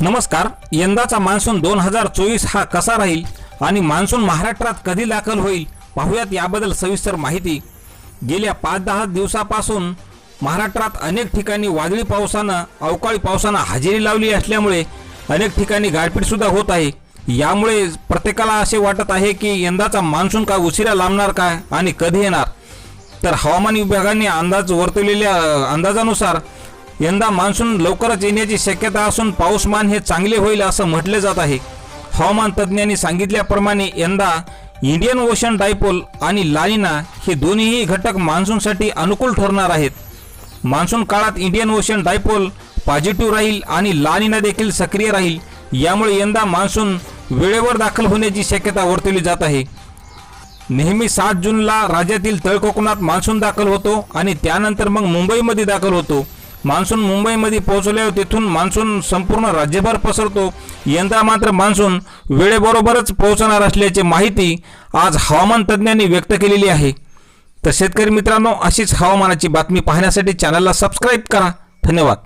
नमस्कार. यंदाचा मान्सून दोन हजार चोवीस हा कसा राहील आणि मान्सून महाराष्ट्रात कधी दाखल होईल पाहूयात याबद्दल सविस्तर माहिती. गेल्या पाच दहा दिवसापासून महाराष्ट्रात अनेक ठिकाणी वादळी पावसानं अवकाळी पावसानं हजेरी लावली असल्यामुळे अनेक ठिकाणी गारपीटसुद्धा होत आहे. यामुळे प्रत्येकाला असे वाटत आहे की यंदाचा मान्सून का उशिरा लांबणार काय आणि कधी येणार? तर हवामान विभागाने अंदाज वर्तवलेल्या अंदाजानुसार यंदा मान्सून लवकरच येण्याची शक्यता असून पाऊसमान हे चांगले होईल असं म्हटले जात आहे. हवामान तज्ज्ञांनी सांगितल्याप्रमाणे यंदा इंडियन ओशन डायपोल आणि लालिना हे दोन्हीही घटक मान्सूनसाठी अनुकूल ठरणार आहेत. मान्सून काळात इंडियन ओशन डायपोल पॉझिटिव्ह राहील आणि लानिना देखील सक्रिय राहील. यामुळे यंदा मान्सून वेळेवर दाखल होण्याची शक्यता वर्तवली जात आहे. नेहमी सात जूनला राज्यातील तळकोकणात मान्सून दाखल होतो आणि त्यानंतर मग मुंबईमध्ये दाखल होतो. मान्सून मुंबईमध्ये पोहोचल्यावर तिथून मान्सून संपूर्ण राज्यभर पसरतो. यंदा मात्र मान्सून वेळेबरोबरच पोहोचणार असल्याची माहिती आज हवामान तज्ज्ञांनी व्यक्त केलेली आहे. तर शेतकरी मित्रांनो अशीच हवामानाची बातमी पाहण्यासाठी चॅनलला सबस्क्राईब करा. धन्यवाद.